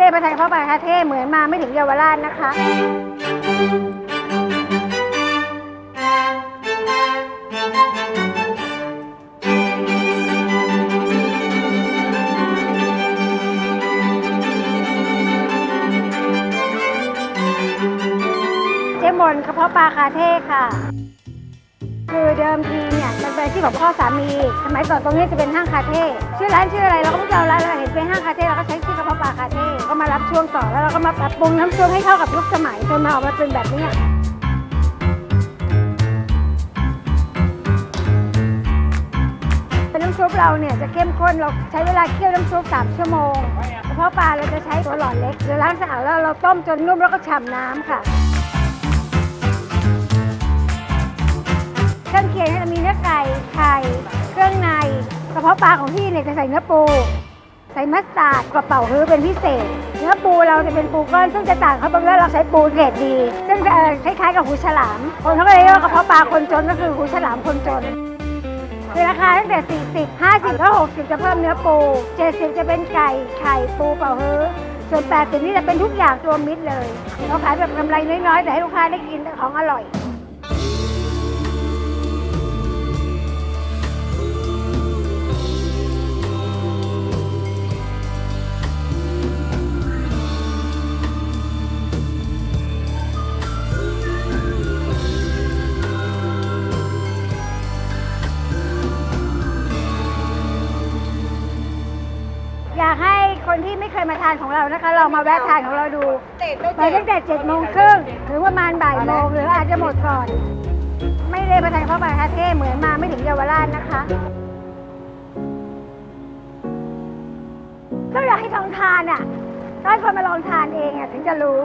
ได้มาทานข้าวปลาคาเท่เหมือนมาไม่ถึงเยาวราชนะคะ เจ๊มนกระเพาะปลาคาเท่ค่ะ คือเดิมทีเนี่ย ของพ่อสามี สมัยก่อนตรงนี้จะเป็นห้างคาเท่ชื่อร้านชื่ออะไรเราก็ไม่จะเอาร้านอะไรเห็นเป็นห้างคาเท่เราก็ใช้ชื่อกระเพาะปลาคาเท่ก็มารับช่วงต่อแล้วเราก็มาปรับปรุงน้ำซุปให้เข้ากับยุคสมัยจนมาออกมาเป็นแบบนี้เป็นน้ำซุปเราเนี่ยจะเข้มข้นเราใช้เวลาเคี่ยวน้ำซุป3ชั่วโมงกระเพาะปลาเราจะใช้ตัวหลอดเล็กเราล้างสะอาดแล้วเราต้มจนนุ่มแล้วก็ฉ่ำน้ำค่ะ นื้อไก่ไข่เครื่องในกระเพาะปลาของพี่เนี่ยจะใส่เนื้อปู ใส่มัสตาร์ดกระเป๋าฮื้อเป็นพิเศษ เนื้อปูเราจะเป็นปูก้อนซึ่งจะต่างเขาตรงที่เราใช้ปูเกรดดี ซึ่งเอ่อคล้ายๆกับหูฉลามคนเขาก็เลยเรียกว่ากระเพาะปลาคนจนก็คือหูฉลามคนจนคือราคาตั้งแต่ 40 50แล้ว60 จะเพิ่มเนื้อปู 70 จะเป็นไก่ไข่ปูเป่าฮื้อส่วน 80 นี่จะเป็นทุกอย่างรวมมิตรเลย เราขายแบบกำไรน้อยๆ แต่ให้ลูกค้าได้กินของอร่อย อยากให้คนที่ไม่เคยมาทานของเรานะคะลองมาแวะทานของเราดูไปตั้งแต่เจ็ดโมงครึ่งถึงประมาณบ่ายโมงหรืออาจจะหมดก่อน ไม่ได้มาทานข้าวปลาคาเท่เหมือนมาไม่ถึงเยาวราชนะคะ ก็อยากให้ลองทานอะต้องให้คนมาลองทานเองอะถึงจะรู้